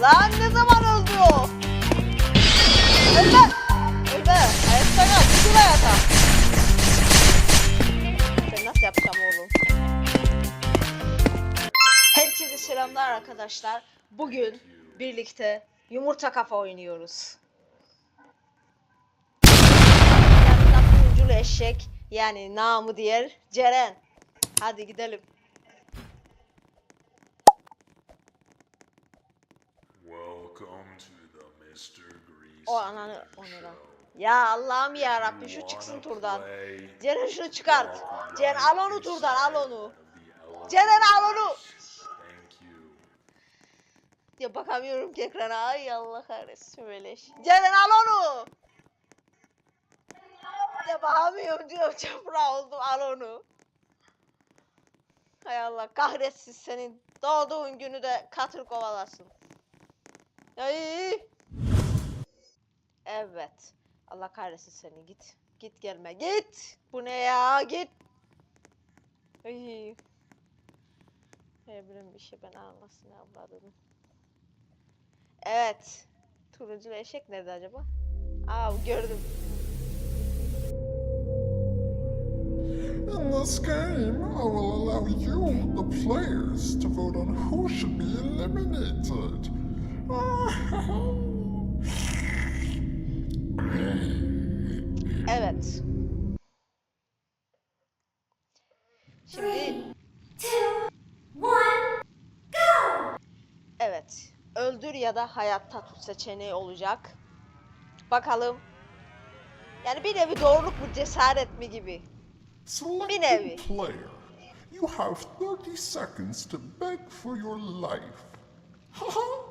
Lan ne zaman öldü o? Ölme! Ölme! Ayakta kal. Düşür hayata. Ben nasıl yapacağım oğlum? Herkese selamlar arkadaşlar. Bugün birlikte yumurta kafa oynuyoruz. Turunculu eşek yani namı diğer Ceren. Hadi gidelim. Welcome to the Mr. Greasy O ananı o ne Show. lan? Ya Allah'ım ya Rabbi şu çıksın turdan. Ceren şunu çıkart. Ceren al onu turdan al onu. Ceren al onu. Ya bakamıyorum ki ekrana. Ay Allah kahretsin böyle şey. Ceren al onu. Ya bakamıyorum diyorum çapra oldum al onu. Hay Allah kahretsin senin doğduğun günü de katır kovalasın. Ay. Evet. Allah kahretsin seni git. Git gelme git. Bu ne ya git. Ay. Evrim bir şey ben anlasın avladını. Evet. Turuncu eşek nerede acaba? Aa gördüm. In this game, I will allow you, the players, to vote on who should be eliminated. Evet. Şimdi evet. Öldür ya da hayatta tut seçeneği olacak. Bakalım. Yani bir nevi doğruluk mu cesaret mi gibi. Selected nevi. you have 30 seconds to beg for your life.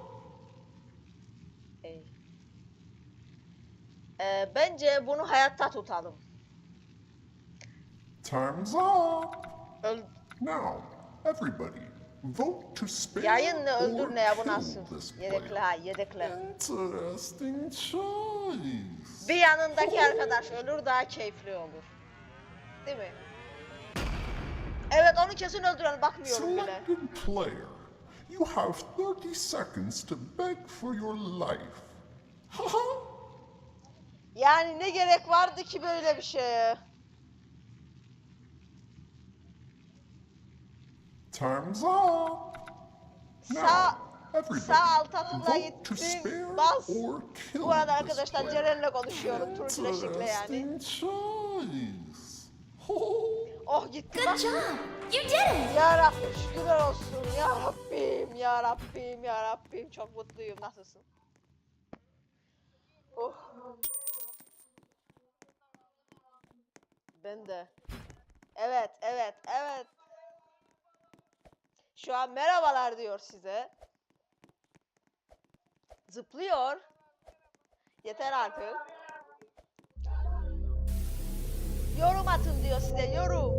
Ee, Ee, bence bunu hayatta tutalım. Time's up. Öl Now, everybody, vote to spare Yayın ne öldür ne ya bu nasıl? Yedekle ha yedekle. Interesting choice. Bir yanındaki arkadaş ölür daha keyifli olur. Değil mi? Evet onu kesin öldüren bakmıyorum bile. Selected player, you have 30 seconds to beg for your life. Yani ne gerek vardı ki böyle bir şeye? Time's up. Sağ sağ to gitsin spare bas. Bu arada arkadaşlar. Ceren'le konuşuyorum turuncu leşikle yani. Oh gitti bak. You did it! Ya Rabbim şükürler olsun. Ya Rabbim, ya Rabbim, ya Rabbim. Çok mutluyum. Nasılsın? Oh. Ben de. Evet, evet, evet. Şu an merhabalar diyor size. Zıplıyor. Yeter artık. Yorum atın diyor size, yorum.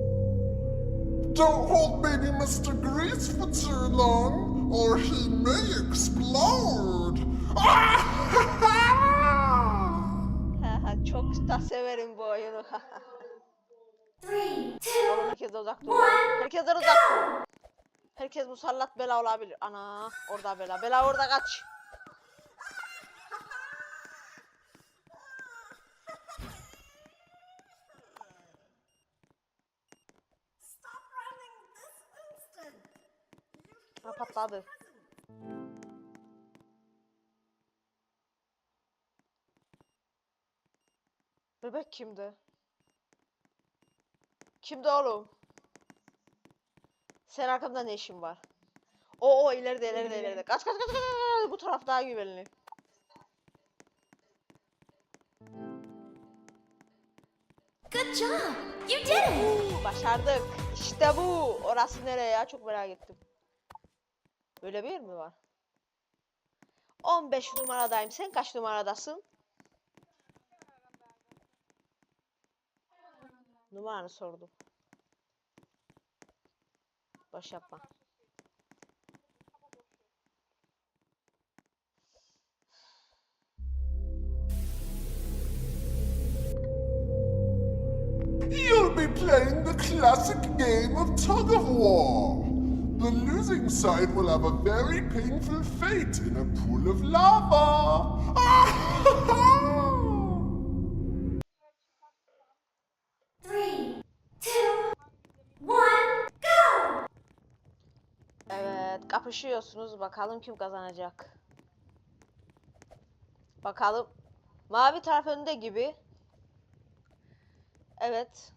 Don't hold baby Mr. Grease for too long, or he may explode. Çok da severim bu oyunu. Herkes uzak dur. Herkesten uzak dur. Herkes musallat bela olabilir. Ana orada bela. Bela orada kaç. Ha patladı. Bebek kimdi? Kimdi oğlum? Sen arkamda ne işin var? O o ileride ileride ileride. Kaç kaç kaç kaç kaç. Bu taraf daha güvenli. good job! You did it! Başardık. İşte bu. Orası nereye ya? Çok merak ettim. Böyle bir mi var? 15 numaradayım. Sen kaç numaradasın? Sordum. Yapma. You'll be playing the classic game of tug of war. The losing side will have a very painful fate in a pool of lava. kapışıyorsunuz. Bakalım kim kazanacak. Bakalım. Mavi taraf önde gibi. Evet.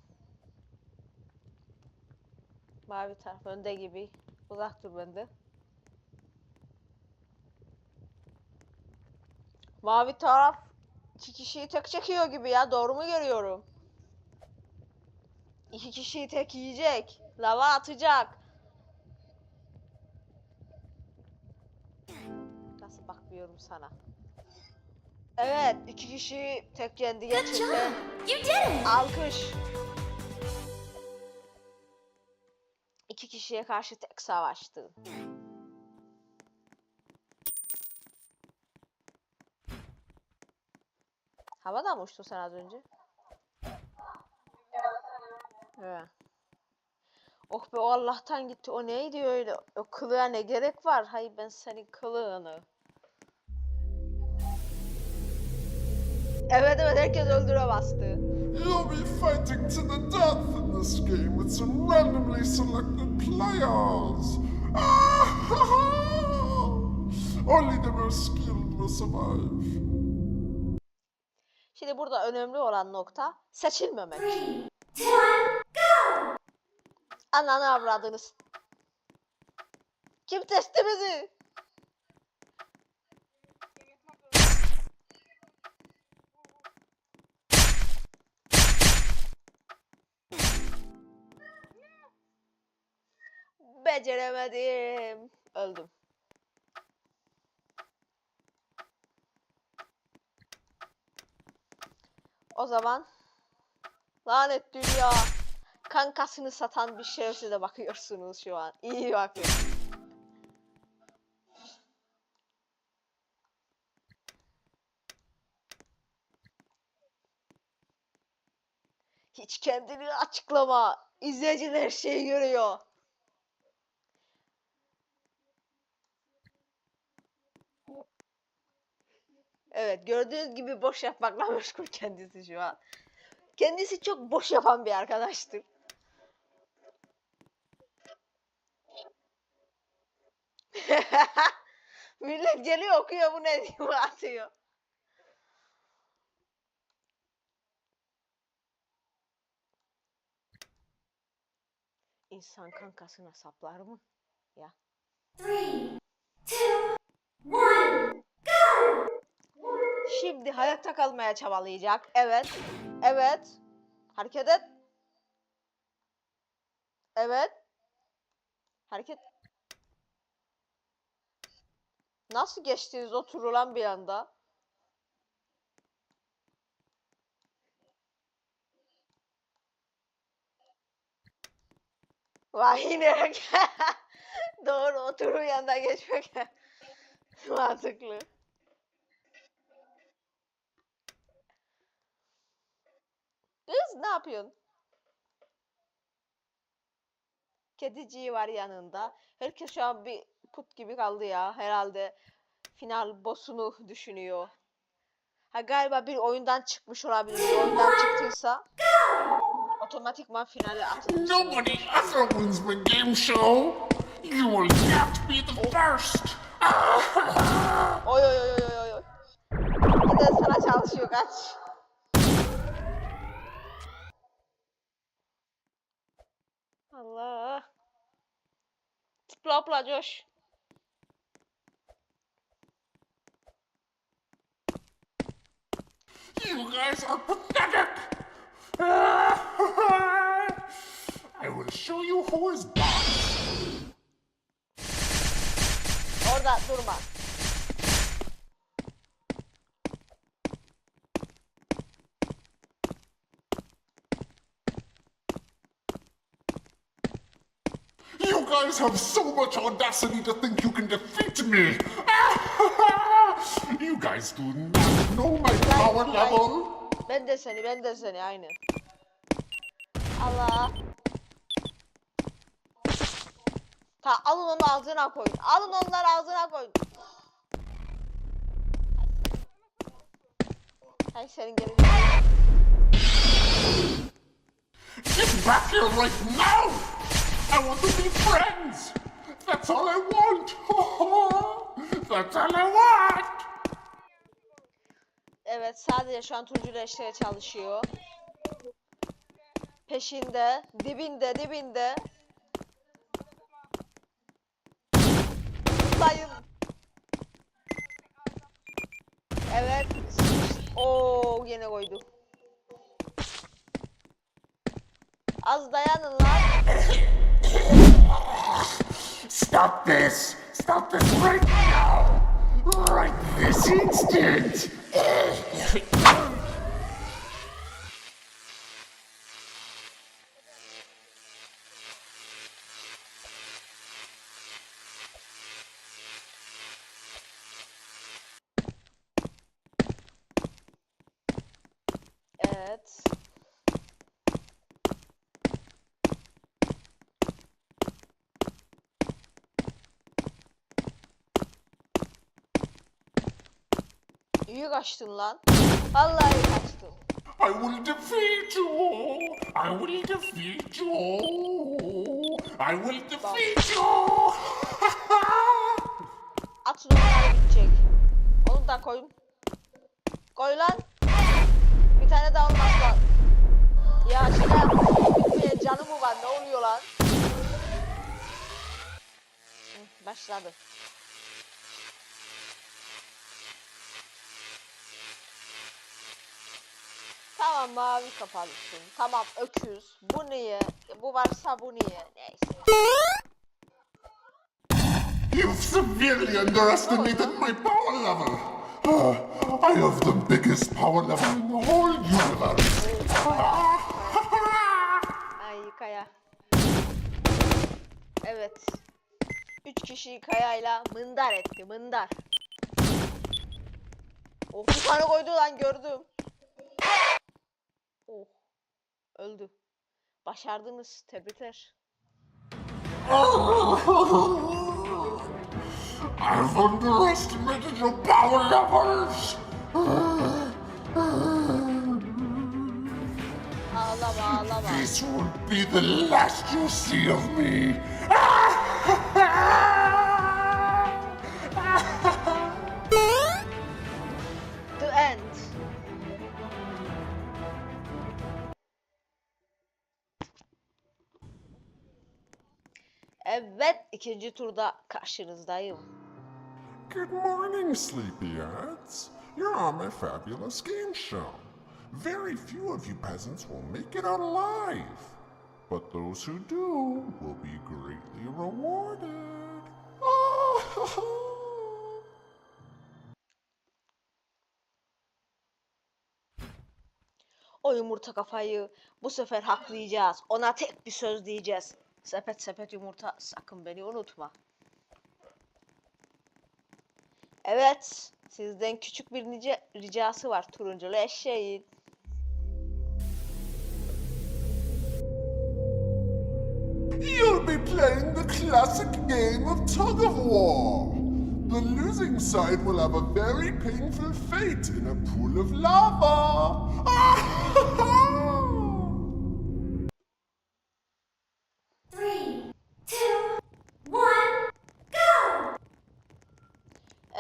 Mavi taraf önde gibi. Uzak dur bende. Mavi taraf iki kişiyi tek çekiyor gibi ya. Doğru mu görüyorum? İki kişiyi tek yiyecek. Lava atacak. Bakmıyorum sana? Evet, iki kişi tek yendi gerçekten. Alkış. İki kişiye karşı tek savaştı. Havada mı uçtun sen az önce? Evet. Oh be o Allah'tan gitti. O neydi öyle? O kılığa ne gerek var? Hayır ben senin kılığını. Evet evet herkes öldüre bastı. You'll be fighting to the death in this game with some randomly selected players. Only the most skilled will survive. Şimdi burada önemli olan nokta seçilmemek. Three, two, go! Ananı avradınız. Kim seçti bizi? Beceremedim. Öldüm. O zaman lanet dünya kankasını satan bir şerefsize bakıyorsunuz şu an. İyi bakın. Hiç kendini açıklama. İzleyiciler her şeyi görüyor. Evet gördüğünüz gibi boş yapmakla meşgul kendisi şu an. Kendisi çok boş yapan bir arkadaştır. Millet geliyor okuyor bu ne diyor atıyor. İnsan kankasına saplar mı? Ya. Three, two, one, go! Şimdi hayatta kalmaya çabalayacak. Evet. Evet. Hareket et. Evet. Hareket. Nasıl geçtiniz oturulan bir anda? Yine. Doğru oturun yanında geçmek mantıklı. Kız ne yapıyorsun? Kediciği var yanında. Herkes şu an bir put gibi kaldı ya. Herhalde final boss'unu düşünüyor. Ha galiba bir oyundan çıkmış olabilir. Bir oyundan çıktıysa otomatikman finale atılmış. Nobody ever wins the game show. You will yet be the first. Oy oy oy oy oy oy. Bir de sana çalışıyor kaç. Allah. Tıpla hopla coş. You guys are pathetic. I will show you who is boss. Orada durma. Guys have so much audacity to think you can defeat me. you guys do not know my power Ay, level. Ben de seni, ben de seni aynı. Allah. Ta alın onu ağzına koyun. Alın onları ağzına koyun. Hay senin gelin. Get back here right now! I want to be friends! That's all I want! That's all I want! Evet sadece şu an turuncu leşlere çalışıyor. Peşinde, dibinde, dibinde. Sayın. Evet. Oo yine koydu. Az dayanın lan. Stop this! Stop this right now! Right this instant! İyi kaçtın lan. Vallahi iyi kaçtın. I will defeat you! I will defeat you! I will defeat you! Atın onları gidecek. Onu da koyun. Koy lan. Bir tane daha olmaz lan. Ya şaka yapma. Bitmeye canı mı var? Ne oluyor lan? Başladı. Tamam mavi kapalısın. Tamam öküz. Bu niye? Bu varsa bu niye? Neyse. You've severely underestimated my power level! Ah, I have the biggest power level in the whole universe! Ay Kaya. Evet. Üç kişiyi Kaya'yla mındar etti. Mındar. Oh bir tane koydu lan gördüm. Oh. Öldü. Başardınız. Tebrikler. I've underestimated your power levels! Ağlama ağlama. This will be the last you see of me! İkinci turda karşınızdayım. Good morning, sleepyheads. You're on my fabulous game show. Very few of you peasants will make it out alive. But those who do will be greatly rewarded. O yumurta kafayı bu sefer haklayacağız. Ona tek bir söz diyeceğiz. Sepet sepet yumurta sakın beni unutma. Evet. Sizden küçük bir nice ricası var turunculu eşeğin. You'll be playing the classic game of tug of war. The losing side will have a very painful fate in a pool of lava.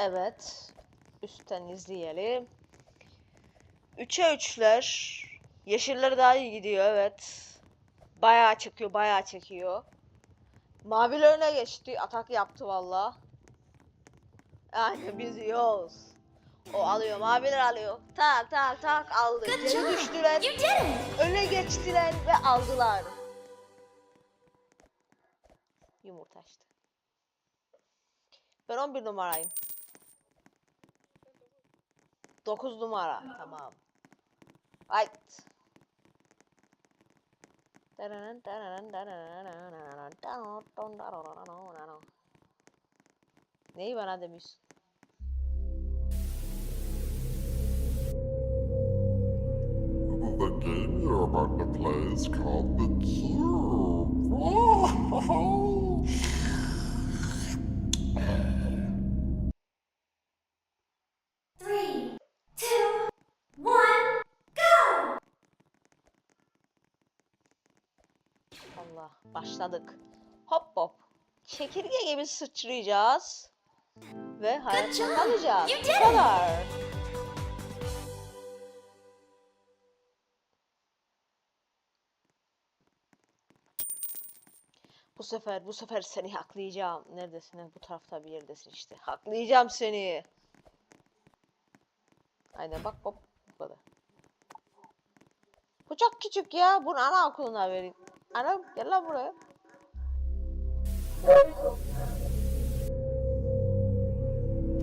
Evet. Üstten izleyelim. 3'e 3'ler. Yeşiller daha iyi gidiyor evet. Bayağı çekiyor, bayağı çekiyor. Maviler öne geçti. Atak yaptı valla. Yani biz yiyoruz. O alıyor, maviler alıyor. Tak tak tak aldı. Geri düştüler. Öne geçtiler ve aldılar. Yumurta işte. Ben 11 numarayım. 9 numara. Tamam. Right. Neyi bana demiş? The game you're about to play is called The Cube. Allah başladık. Hop hop. Çekirge gibi sıçrayacağız. Ve hayatta kalacağız. Bu kadar. Bu sefer, bu sefer seni haklayacağım. Neredesin? Bu tarafta bir yerdesin işte. Haklayacağım seni. Aynen bak hop bu kadar. Bu çok küçük ya. Bunu anaokuluna verin. Ana gel lan buraya.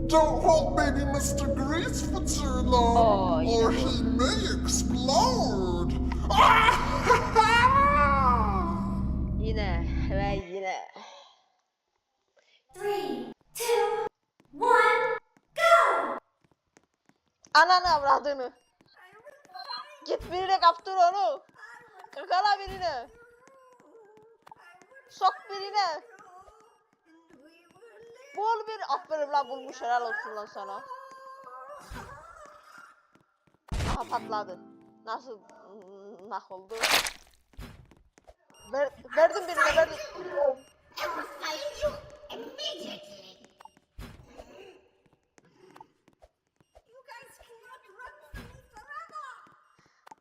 Don't hold baby Mr. Grease for too long, Oh, you or know. he may explode. Yine ve yine. Three, two, one, go! Ananı avradını. Git birine kaptır onu. Kakala birine. Sok birine. Bul bir aferin lan bulmuş helal olsun lan sana. Aha patladı. Nasıl nah oldu? Ver, verdim birine verdim.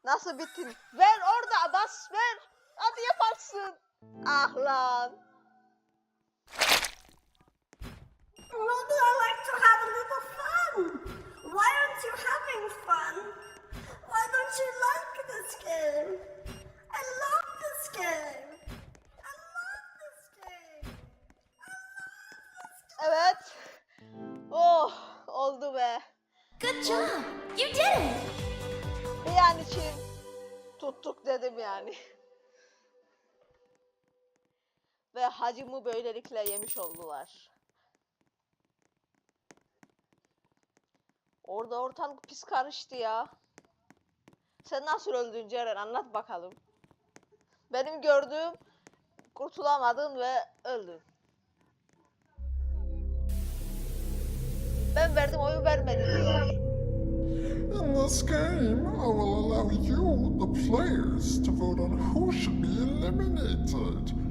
Nasıl bittin? Ver orada bas ver. Hadi yaparsın. Ah lan. Maybe I like to have a little fun. Why aren't you having fun? Why don't you like this game? I love this game. I love this game. Evet. Oh oldu be. Good job! You did it! Bir an için tuttuk dedim yani. Ve hacımı böylelikle yemiş oldular. Orada ortalık pis karıştı ya. Sen nasıl öldün Ceren anlat bakalım. Benim gördüğüm kurtulamadın ve öldün. Ben verdim oyu vermedin diyor. In this game, I will allow you, the players, to vote on who should be eliminated.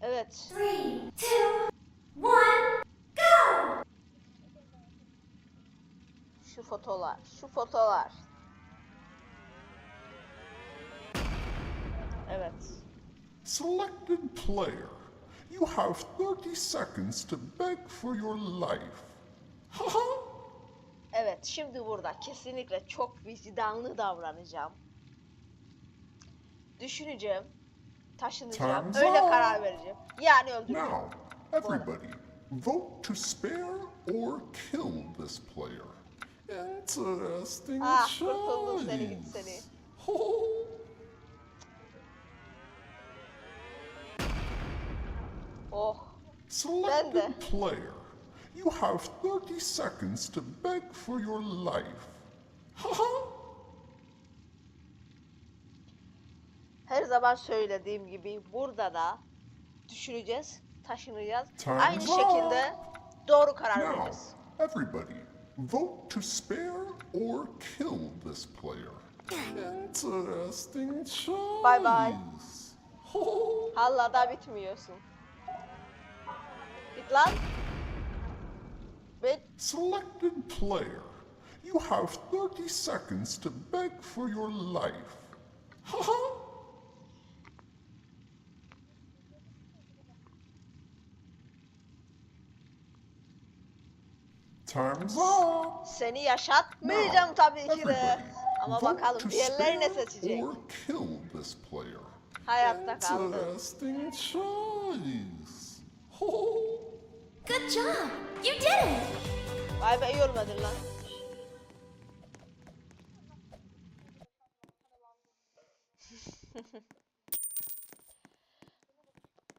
Evet. Three, two, one, go! Şu fotolar, şu fotolar. Evet. Selected player, you have 30 seconds to beg for your life. Evet, şimdi burada kesinlikle çok vicdanlı davranacağım. Düşüneceğim, taşınacağım, Time's öyle up. karar vereceğim. Yani öldüreceğim. Now, everybody, vote to spare or kill this player. Interesting Ah, kurtuldun seni git seni. Oh, Selected player, you have 30 seconds to beg for your life. Her zaman söylediğim gibi burada da düşüneceğiz, taşınacağız. Time's Aynı up. şekilde doğru karar Now, vereceğiz. everybody, vote to spare or kill this player. Interesting choice. Bye bye. Hala da bitmiyorsun. Bit lan. Bit. Selected player, you have 30 seconds to beg for your life. Haha! Time's up. Seni yaşatmayacağım tabii ki de. Ama bakalım diğerleri ne seçecek? or kill this player. Hayatta kaldı. Interesting choice. Good job! You did it! Vay be iyi olmadın lan.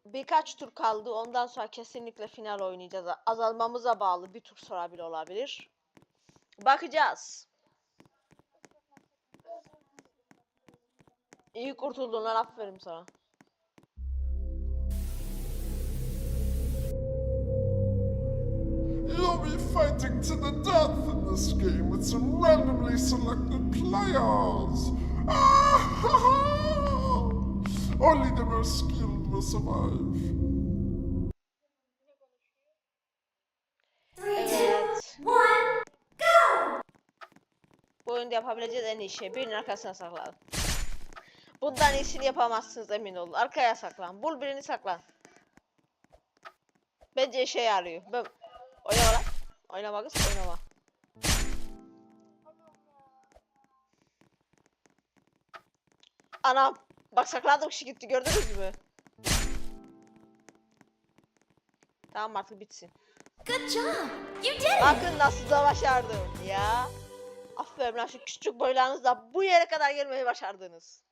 Birkaç tur kaldı. Ondan sonra kesinlikle final oynayacağız. Azalmamıza bağlı bir tur sonra bile olabilir. Bakacağız. İyi kurtuldun lan aferin sana. Fighting to the death in this game with some randomly selected players. Only the most skilled will survive. Oyunda yapabileceğiniz en iyi şey birinin arkasına saklan. Bundan iyisini yapamazsınız emin olun. Arkaya saklan. Bul birini saklan. Bence işe yarıyor. Ben... Oynama kız oynama. Anam. Bak saklandım kişi gitti gördünüz mü? Tamam artık bitsin. Good job. You did it. Bakın nasıl da başardım ya. Aferin lan şu küçük boylarınızla bu yere kadar gelmeyi başardınız.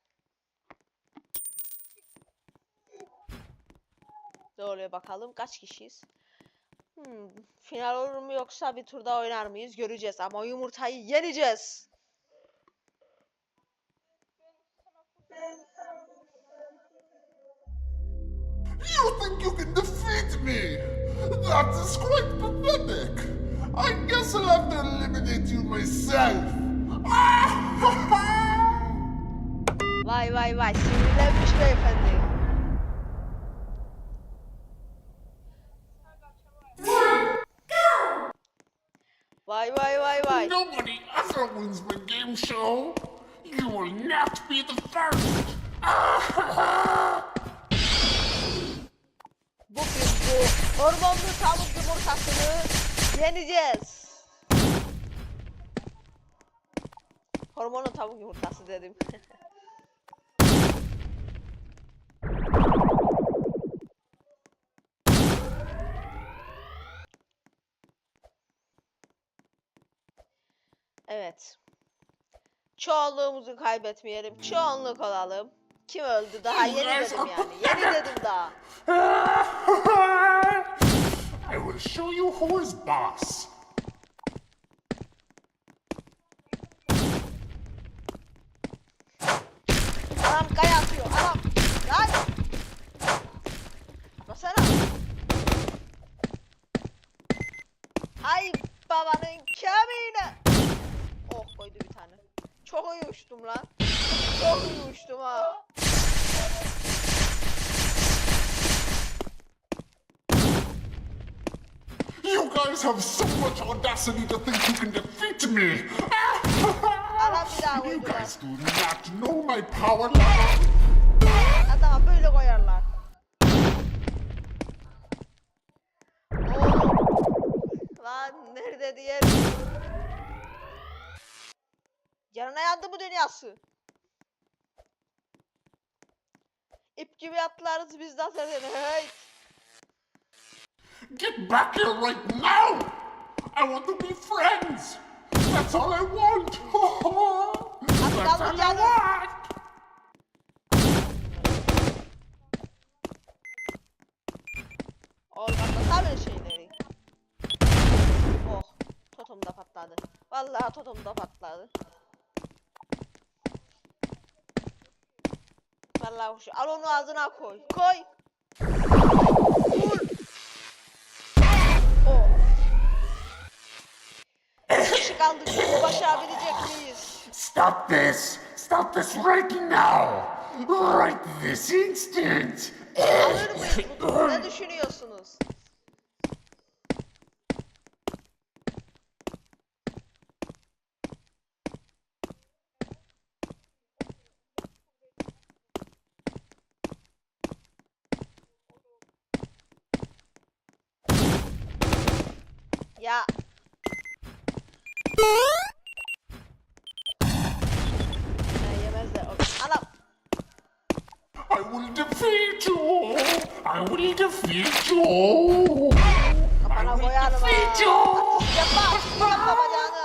Ne oluyor bakalım kaç kişiyiz? Hmm, final olur mu yoksa bir turda oynar mıyız göreceğiz ama yumurtayı yeneceğiz. You think you can defeat me? That is quite pathetic. I guess I'll have to eliminate you myself. Vay vay vay sinirlenmiş beyefendi. One, go! Vay vay vay vay. Nobody ever wins my game show. You will not be the first. Bugün bu hormonlu tavuk yumurtasını yeneceğiz. Hormonlu tavuk yumurtası dedim. evet. Çoğunluğumuzu kaybetmeyelim. Çoğunluk olalım. Kim öldü daha yeni dedim yani. Yeni dedim daha. I will show you who is boss. Anam kaya atıyor. Anam. Lan. Basana. Ay babanın kemiğine. Oh koydu bir tane. Çok iyi uçtum lan. Çok iyi uçtum ha. You guys have so much audacity to think you can defeat me. You guys do not know my power level. Adama böyle koyarlar. Lan nerede diye. Yanına yandı bu dünyası. İp gibi atlarız biz de zaten. Hey. Get back here right now! I want to be friends! That's all I want! That's all I want! Oğlum atlasana şeyleri. Oh. Totum da patladı. Vallahi totum da patladı. Vallahi hoş. Al onu ağzına koy. Koy. Kaldık. Bunu başarabilecek miyiz? Stop this! Stop this right now! Right this instant! Alır mıyız bu? Ne düşünüyorsunuz? Ya I will defeat you! Will koyarım ha. defeat you! Yapma, yapma bacağını.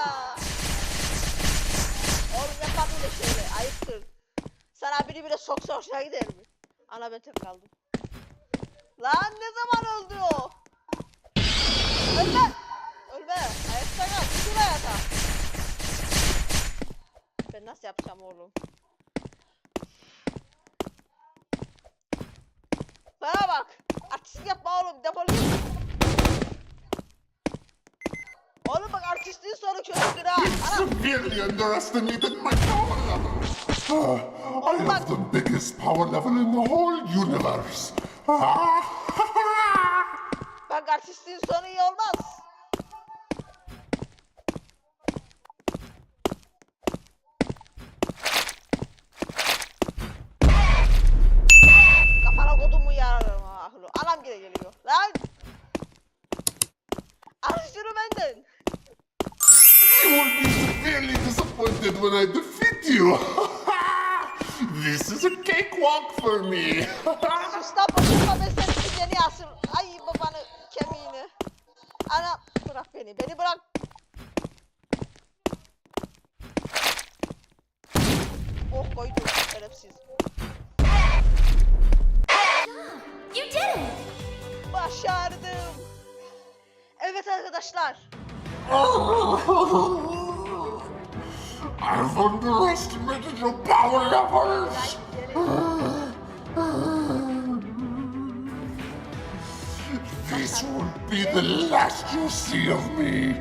Oğlum yapma böyle şeyleri, ayıptır. Sana biri bile soksa hoşuna gider mi? Ana ben tek kaldım. Lan ne zaman öldü o? Ölme! Ölme! Ayakta kal, bütün hayata. Ben nasıl yapacağım oğlum? Bana bak! Artistlik yapma oğlum, defol git. artistin sonu kötüdür ha. Anam Severely underestimated my power level. Ah, I have the biggest power level in the whole universe. Ah, bak artistin sonu iyi olmaz. Arkadaşlar. I've underestimated your power levels. This will be the last you see of me.